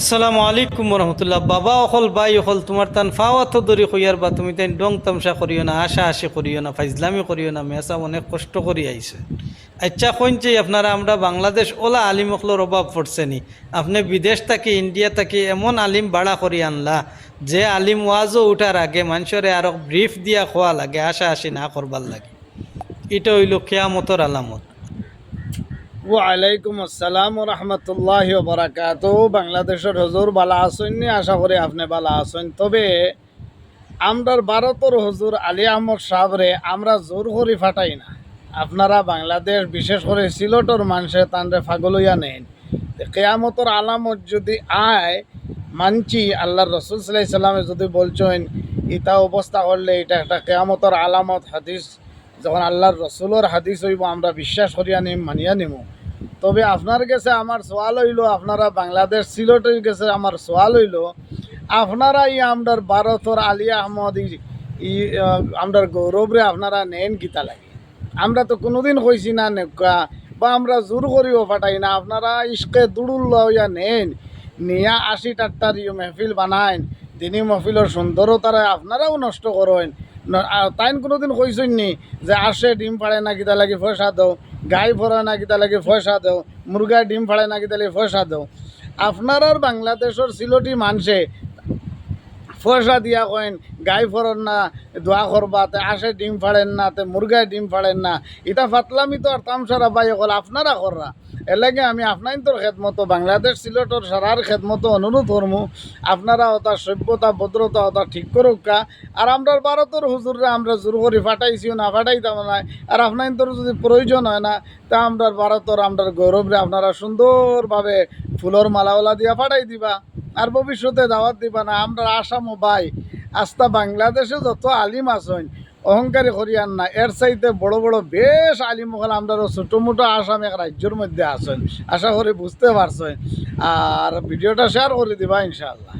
আসসালামু আলাইকুম রহমতুল্লাহ বাবা অকল বাই অকল, তোমার তান ফাওয়াত দরি কইয়ার বা তুমি তাই ডং তামসা করিও না, আশা আশি করিও না, ফাইজলামি করিও না, মেসা অনেক কষ্ট করি আইছে। আচ্ছা কইনছে আপনারা আমরা বাংলাদেশ ওলা আলিম অকলর অভাব পড়ছে নি আপনি বিদেশ থাকি, ইন্ডিয়া থাকি, এমন আলিম বাড়া করি আনলা, যে আলিম ওয়াজও উঠার আগে মানুষরে আরও ব্রিফ দিয়া খোয়া লাগে, আশা আশি না করবার লাগে। এটা হইল কেয়ামতর আলামত। ওয়ালাইকুম আসসালাম রহমতুল্লাহ বরাকাত বাংলাদেশের হজুর বালা আসেন নি? আশা করি আপনি বালা আসেন তবে আমরার ভারতের হজুর আলী আহমদ সাহরে আমরা জোর করি ফাটাই না। আপনারা বাংলাদেশ, বিশেষ করে সিলটর মানুষে তানরে ফাগলইয়া নেন। কেয়ামতর আলামত যদি আয়, মানছি আল্লাহ রসুল সাল্লাহ সাল্লামে যদি বলছেন ইটা অবস্থা করলে এটা একটা কেয়ামতর আলামত হাদিস। যখন আল্লাহর রসুলোর হাদিস হইব, আমরা বিশ্বাস করিয়া নিম, মানিয়া নিমু। তবে আপনার কাছে আমার সোয়াল হইল, আপনারা বাংলাদেশ সিলটের কাছে আমার সোয়াল হইল, আপনারা ই আমরার ভারতর আলী আহমদ ই- আমরার গৌরবরে আপনারা নেন কিতা লাগে? আমরা তো কোনোদিন কইছি না নেকা বা আমরা জোর করিও ফাটাই না, আপনারা ইস্কে দুড়ুল লইয়া নেন, নিয়া আশি টাট্টার ইয়ে মেহফিল বানাইন, দিনী মহফিলের সুন্দরতারে আপনারাও নষ্ট করেন। তাইন কোনোদিন কইছেন নি যে আসে, ডিম ফাড়ে না কিতা লাগি, পয়সা দাও। গাই ভরা না কিতা লাগি পয়সা দেও, মুরগা ডিম ফাড়ে না কিতা লাগে পয়সা দেও। আপনার আর বাংলাদেশের সিলটি মানুষে পয়সা দিয়া কইন, গাই ফরন না, দোয়া করবা, তে আসে ডিম ফাড়েন না, তে মুরগায় ডিম ফাড়েন না, ইটা ফাতলামি তো আর তামসারা বাই অকল আপনারা কররা। এলাকে আমি আপনার তোর খেদমতো, বাংলাদেশ সিলেটর সারার খেদমতো অনুরোধ করমু, আপনারা ওটা সভ্যতা, ভদ্রতা ওটা ঠিক করুক কা। আর আমরা ভারতের হুজুররা আমরা জোর করি ফাটাইছিও না ফাটাইতাম না। আর আপনার তোর যদি প্রয়োজন হয় না, তা আমরা ভারতের আমরা গৌরবরে আপনারা সুন্দরভাবে ফুলর মালাওয়ালা দিয়া ফাটাই দিবা। আর ভবিষ্যতে দাওয়াত দিবা না। আমরা আসামও ভাই আস্তা বাংলাদেশে যত আলিম আসন অহংকারী করিয়ান না। এর চাইতে বড় বড় বেশ আলিম হল আমরা ছোটো মোটো আসাম এক রাজ্যের মধ্যে আসেন আশা করি বুঝতে পারছেন। আর ভিডিওটা শেয়ার করে দিবা ইনশাআল্লাহ।